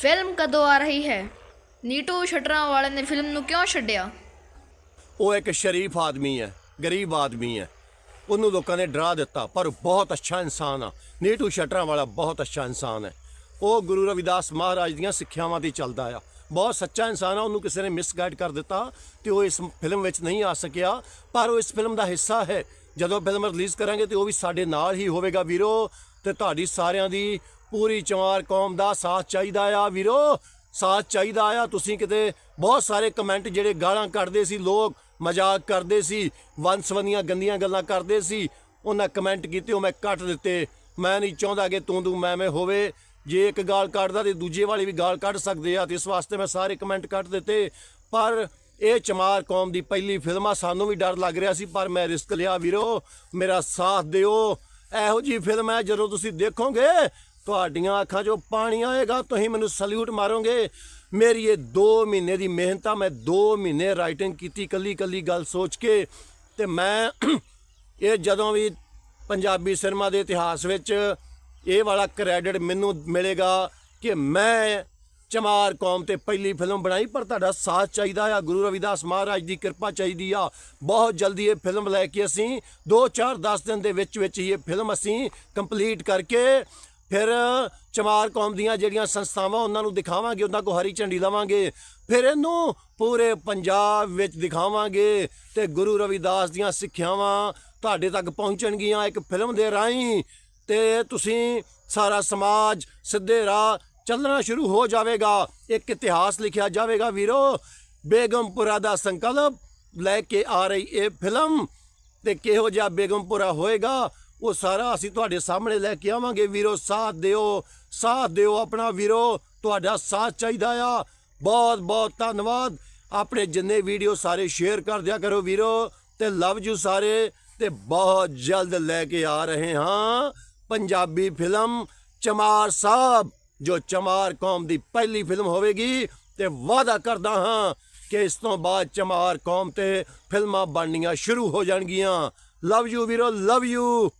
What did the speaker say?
Film ਕਦੋਂ ਆ ਰਹੀ ਹੈ? ਨੀਟੂ ਸ਼ਟਰਾਂ ਵਾਲੇ ਨੇ ਫਿਲਮ ਨੂੰ ਕਿਉਂ ਛੱਡਿਆ? ਉਹ ਇੱਕ ਸ਼ਰੀਫ ਆਦਮੀ ਹੈ, ਗਰੀਬ ਆਦਮੀ ਹੈ। ਉਹਨੂੰ ਲੋਕਾਂ ਨੇ ਡਰਾ ਦਿੱਤਾ, ਪਰ ਉਹ ਬਹੁਤ ਅੱਛਾ ਇਨਸਾਨ ਆ। ਨੀਟੂ ਸ਼ਟਰਾਂ ਵਾਲਾ ਬਹੁਤ ਅੱਛਾ ਇਨਸਾਨ ਹੈ। ਉਹ ਗੁਰੂ ਰਵਿਦਾਸ ਮਹਾਰਾਜ ਦੀਆਂ ਸਿੱਖਿਆਵਾਂ ਤੇ ਚੱਲਦਾ ਆ। ਬਹੁਤ ਸੱਚਾ ਇਨਸਾਨ ਆ, ਉਹਨੂੰ ਕਿਸੇ ਨੇ ਮਿਸਗਾਈਡ ਕਰ ਦਿੱਤਾ ਤੇ ਉਹ ਇਸ ਫਿਲਮ ਵਿੱਚ ਨਹੀਂ ਆ ਸਕਿਆ। ਪਰ ਉਹ ਇਸ ਫਿਲਮ ਦਾ ਹਿੱਸਾ ਹੈ। ਜਦੋਂ ਫਿਲਮ ਰਿਲੀਜ਼ ਕਰਾਂਗੇ ਤੇ ਉਹ ਵੀ ਸਾਡੇ ਨਾਲ ਹੀ ਹੋਵੇਗਾ ਵੀਰੋ। ਤੇ ਤੁਹਾਡੀ ਸਾਰਿਆਂ ਦੀ ਪੂਰੀ ਚਮਾਰ ਕੌਮ ਦਾ ਸਾਥ ਚਾਹੀਦਾ ਆ ਵੀਰੋ, ਸਾਥ ਚਾਹੀਦਾ ਆ। ਤੁਸੀਂ ਕਿਤੇ ਬਹੁਤ ਸਾਰੇ ਕਮੈਂਟ ਜਿਹੜੇ ਗਾਲਾਂ ਕੱਢਦੇ ਸੀ, ਲੋਕ ਮਜ਼ਾਕ ਕਰਦੇ ਸੀ ਵੰਸਵਨੀਆਂ ਗੰਦੀਆਂ ਗੱਲਾਂ ਕਰਦੇ ਸੀ, ਉਹਨਾਂ ਕਮੈਂਟ ਕੀਤੇ, ਉਹ ਮੈਂ ਕੱਟ ਦਿੱਤੇ। ਮੈਂ ਨਹੀਂ ਚਾਹੁੰਦਾ ਕਿ ਤੂੰ ਤੂੰ ਮੈਂ ਮੈਂ ਹੋਵੇ। ਜੇ ਇੱਕ ਗਾਲ ਕੱਢਦਾ ਤੇ ਦੂਜੇ ਵਾਲੇ ਵੀ ਗਾਲ ਕੱਢ ਸਕਦੇ ਆ, ਤੇ ਇਸ ਵਾਸਤੇ ਮੈਂ ਸਾਰੇ ਕਮੈਂਟ ਕੱਟ ਦਿੱਤੇ। ਪਰ ਇਹ ਚਮਾਰ ਕੌਮ ਦੀ ਪਹਿਲੀ ਫਿਲਮ ਆ, ਸਾਨੂੰ ਵੀ ਡਰ ਲੱਗ ਰਿਹਾ ਸੀ, ਪਰ ਮੈਂ ਰਿਸਕ ਲਿਆ ਵੀਰੋ। ਮੇਰਾ ਸਾਥ ਦਿਓ। ਇਹੋ ਜੀ ਫਿਲਮ ਹੈ ਜਦੋਂ ਤੁਸੀਂ ਦੇਖੋਗੇ ਤੁਹਾਡੀਆਂ ਅੱਖਾਂ 'ਚੋਂ ਪਾਣੀ ਆਏਗਾ, ਤੁਸੀਂ ਮੈਨੂੰ ਸਲੂਟ ਮਾਰੋਗੇ। ਮੇਰੀ ਇਹ 2 ਮਹੀਨੇ ਦੀ ਮਿਹਨਤ ਆ, ਮੈਂ 2 ਮਹੀਨੇ ਰਾਈਟਿੰਗ ਕੀਤੀ ਕੱਲੀ ਕੱਲੀ ਗੱਲ ਸੋਚ ਕੇ। ਤੇ ਮੈਂ ਇਹ ਜਦੋਂ ਵੀ ਪੰਜਾਬੀ ਸਿਨੇਮਾ ਦੇ ਇਤਿਹਾਸ ਵਿੱਚ ਇਹ ਵਾਲਾ ਕ੍ਰੈਡਿਟ ਮੈਨੂੰ ਮਿਲੇਗਾ ਕਿ ਮੈਂ ਚਮਾਰ ਕੌਮ ਤੇ ਪਹਿਲੀ ਫਿਲਮ ਬਣਾਈ, ਪਰ ਤੁਹਾਡਾ ਸਾਥ ਚਾਹੀਦਾ ਆ, ਗੁਰੂ ਰਵਿਦਾਸ ਮਹਾਰਾਜ ਦੀ ਕਿਰਪਾ ਚਾਹੀਦੀ ਆ। ਬਹੁਤ ਜਲਦੀ ਇਹ ਫਿਲਮ ਲੈ ਕੇ ਅਸੀਂ 2 4 10 ਦਿਨ ਦੇ ਵਿੱਚ ਵਿੱਚ ਹੀ ਇਹ ਫਿਲਮ ਅਸੀਂ ਕੰਪਲੀਟ ਕਰਕੇ ਫਿਰ ਚਮਾਰ ਕੌਮ ਦੀਆਂ ਜਿਹੜੀਆਂ ਸੰਸਥਾਵਾਂ ਉਹਨਾਂ ਨੂੰ ਦਿਖਾਵਾਂਗੇ, ਉਹਨਾਂ ਕੋ ਹਰੀ ਝੰਡੀ ਲਵਾਂਗੇ। ਫਿਰ ਇਹਨੂੰ ਪੂਰੇ ਪੰਜਾਬ ਵਿੱਚ ਦਿਖਾਵਾਂਗੇ ਤੇ ਗੁਰੂ ਰਵਿਦਾਸ ਦੀਆਂ ਸਿੱਖਿਆਵਾਂ ਤੁਹਾਡੇ ਤੱਕ ਪਹੁੰਚਣਗੀਆਂ ਇੱਕ ਫਿਲਮ ਦੇ ਰਾਹੀਂ ਤੇ ਤੁਸੀਂ ਸਾਰਾ ਸਮਾਜ ਸਿੱਧੇ ਰਾਹ ਚੱਲਣਾ ਸ਼ੁਰੂ ਹੋ ਜਾਵੇਗਾ। ਇੱਕ ਇਤਿਹਾਸ ਲਿਖਿਆ ਜਾਵੇਗਾ ਵੀਰੋ, ਬੇਗਮਪੁਰਾ ਦਾ ਸੰਕਲਪ ਲੈ ਕੇ ਆ ਰਹੀ ਇਹ ਫਿਲਮ ਤੇ ਕਿਹੋ ਜਿਹਾ ਬੇਗਮਪੁਰਾ ਹੋਏਗਾ ਉਹ ਸਾਰਾ ਅਸੀਂ ਤੁਹਾਡੇ ਸਾਹਮਣੇ ਲੈ ਕੇ ਆਵਾਂਗੇ ਵੀਰੋ, ਸਾਥ ਦਿਓ ਸਾਥ ਦਿਓ ਆਪਣਾ ਵੀਰੋ, ਤੁਹਾਡਾ ਸਾਥ ਚਾਹੀਦਾ ਆ। ਬਹੁਤ ਬਹੁਤ ਧੰਨਵਾਦ। ਆਪਣੇ ਜਿੰਨੇ ਵੀਡੀਓ ਸਾਰੇ ਸ਼ੇਅਰ ਕਰ ਦਿਆ ਕਰੋ ਵੀਰੋ, ਤੇ ਲਵ ਯੂ ਸਾਰੇ, ਤੇ ਬਹੁਤ ਜਲਦ ਲੈ ਕੇ ਆ ਰਹੇ ਹਾਂ ਪੰਜਾਬੀ ਫਿਲਮ ਚਮਾਰ ਸਾਹਿਬ, ਜੋ ਚਮਾਰ ਕੌਮ ਦੀ ਪਹਿਲੀ ਫਿਲਮ ਹੋਵੇਗੀ। ਤੇ ਵਾਅਦਾ ਕਰਦਾ ਹਾਂ ਕਿ ਇਸ ਤੋਂ ਬਾਅਦ ਚਮਾਰ ਕੌਮ ਤੇ ਫਿਲਮਾਂ ਬਣਨੀਆਂ ਸ਼ੁਰੂ ਹੋ ਜਾਣਗੀਆਂ। ਲਵ ਯੂ ਵੀਰੋ, ਲਵ ਯੂ।